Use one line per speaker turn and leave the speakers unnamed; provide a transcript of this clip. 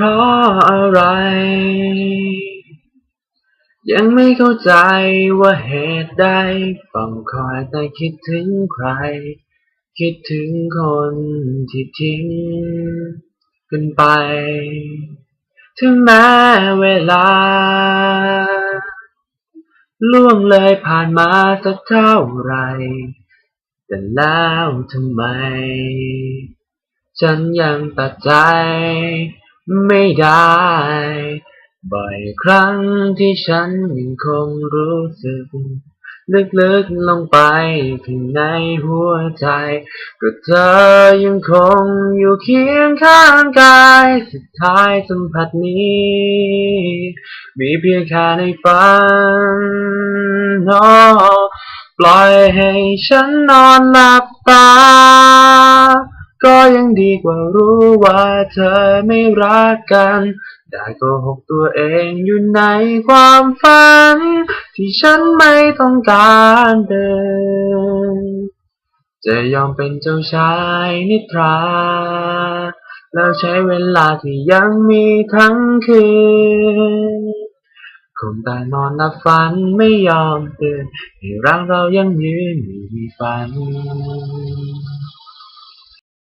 เพราะอะไร ยังไม่เข้าใจว่าเหตุใดเฝ้าคอยแต่คิดถึงใคร คิดถึงคนที่ทิ้งกันไป ถึงแม้เวลาล่วงเลยผ่านมาสักเท่าไหรแต่แล้วทำไม ฉันยังตัดใจ ไม่ได้ บ่อยครั้งที่ฉันยังคงรู้สึก ลึกๆลงไปข้างในหัวใจ ก็เธอยังคงอยู่เคียงข้างกาย สุดท้ายสัมผัสนี้ มีเพียงแค่ในฝันโอ้ปล่อยให้ฉันนอนหลับตา ดีกว่ารู้ว่าเธอไม่รักกัน ได้โกหกตัวเองอยู่ในความฝัน ที่ฉันไม่ต้องการเดินจะยอมเป็นเจ้าชายนิทรา แล้วใช้เวลาที่ยังมีทั้งคืนคงแต่นอนนับฝันไม่ยอมตื่นให้ร่างเรายังยืนอยู่ในฝัน